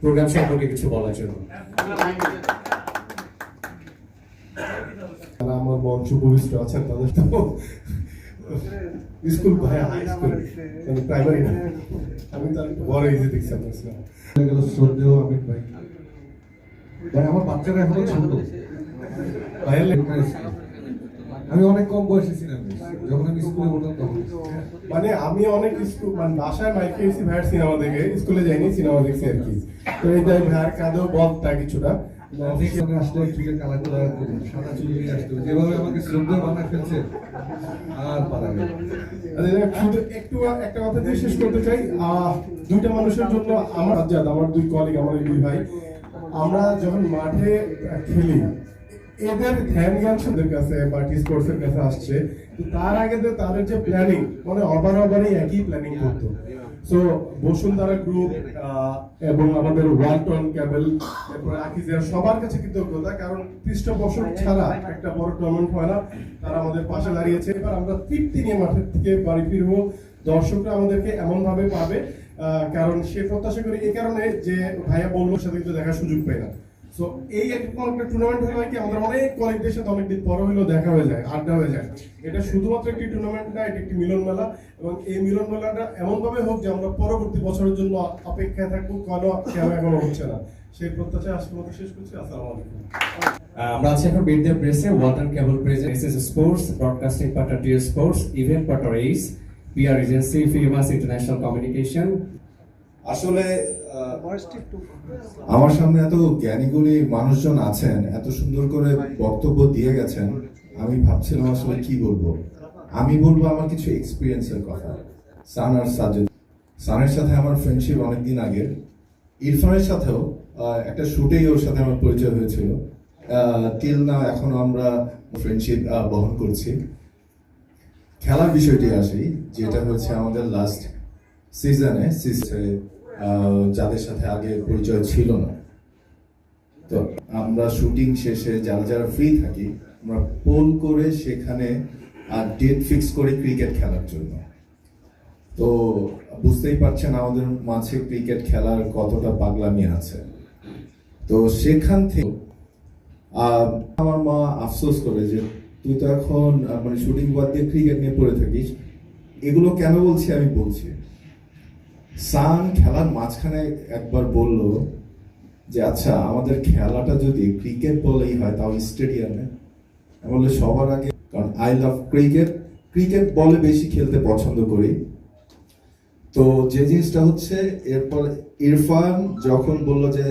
Programme সম্পর্কে কিছু বলার জন্য। যারা আমার মঞ্চ উপবিষ্ট আছেন তাদের তো স্কুল ভাই হাই স্কুল মানে প্রাইমারি না। আমি তার একটু বড় এজে দেখছি আপনার গেল শ্রদ্ধেয় আমির ভাই। ভাই আমার বাচ্চারা এখনও ছোট ভাইয়ের লে- আমি অনেক কম বয়সে ছিলাম যখন আমি স্কুলে পড়তাম তখন। মানে আমি অনেক স্কুল মানে বাসায় মাইকে এসেছি ভাইয়ের সিনেমা দেখে স্কুলে যাইনি সিনেমা দেখছি আর কি। তো এই তাই ভাইয়ের কাঁদেও বলতা কিছুটা। অনেক সময় আসলে চুলে কালা করে সাদা চুল নিয়ে আসতো যেভাবে আমাকে শ্রদ্ধেয় বানায় ফেলছে আর পারা শুধু একটু একটা কথা দিয়ে শেষ করতে চাই। আহ, দুইটা মানুষের জন্য আমার আজাদ আমার দুই কলিগ আমার এই দুই ভাই। আমরা যখন মাঠে খেলি এদের ধ্যান জ্ঞান ওদের কাছে বা এর কাছে আসছে তার আগে তো তাদের যে প্ল্যানিং মানে অবার অবারই একই প্ল্যানিং করতো। সো বসুন্ধরা গ্রুপ এবং আমাদের ওয়ালটন ক্যাবেল এরপরে আকিজিয়া সবার কাছে কৃতজ্ঞতা, কারণ পৃষ্ঠপোষক ছাড়া একটা বড় টুর্নামেন্ট হয় না। তারা আমাদের পাশে দাঁড়িয়েছে। এবার আমরা তৃপ্তি নিয়ে মাঠের থেকে বাড়ি ফিরবো। দর্শকরা আমাদেরকে এমন ভাবে পাবে কারণ সে প্রত্যাশা করি এই কারণে যে ভাইয়া বলল সাথে কিন্তু দেখার সুযোগ পাই না। সো এই একটা টুর্নামেন্ট হলে অনেক অনেকদিন দেখা হয়ে যায়, আড্ডা হয়ে যায়। এটা শুধুমাত্র একটি টুর্নামেন্ট না একটি মিলন মেলা। এবং এই মিলন মেলাটা এমন ভাবে হোক যে আমরা পরবর্তী বছরের জন্য অপেক্ষায় থাকব কেন এখনও হচ্ছে না। সেই প্রত্যাশা আজকের মতো শেষ করছি। আসসালামু আলাইকুম। আমরা আছি এখন বিদ্যা প্রেসে ওয়াটার কেবল প্রেজে SS sports broadcasting partner TS sports event partner ace international communication আসলে আমার সামনে এত জ্ঞানী গুণী মানুষজন আছেন এত সুন্দর করে বক্তব্য দিয়ে গেছেন আমি ভাবছিলাম আসলে কি বলব। আমি বলব আমার কিছু এক্সপিরিয়েন্সের কথা। সান আর সাজেদ সানের সাথে আমার ফ্রেন্ডশিপ অনেকদিন আগে ইরফানের সাথেও একটা শুটেই ওর সাথে আমার পরিচয় হয়েছিল। টিল না এখনও আমরা ফ্রেন্ডশিপ বহন করছি। খেলার বিষয়টি আসি যেটা হচ্ছে আমাদের লাস্ট সিজনে সিজনে যাদের সাথে আগে পরিচয় ছিল না। তো আমরা শুটিং শেষে যারা যারা ফ্রি থাকি, আমরা পোল করে সেখানে ডেট ফিক্স করি ক্রিকেট খেলার জন্য। তো বুঝতেই পারছেন আমাদের মাঝে ক্রিকেট খেলার কতটা পাগলামি আছে। তো সেখান থেকে আমার মা আফসোস করে যে, তুই তো এখন মানে শুটিং বাদ দিয়ে ক্রিকেট নিয়ে পড়ে থাকিস। এগুলো কেন বলছি আমি বলছি? সান খেলার মাঝখানে একবার বলল যে আচ্ছা আমাদের খেলাটা যদি ক্রিকেট বলেই হয়, তাও স্টেডিয়ামে? আমি সবার আগে, কারণ আই লাভ ক্রিকেট ক্রিকেট বলে বেশি খেলতে পছন্দ করি। তো যে জিনিসটা হচ্ছে, এরপর ইরফান যখন বলল যে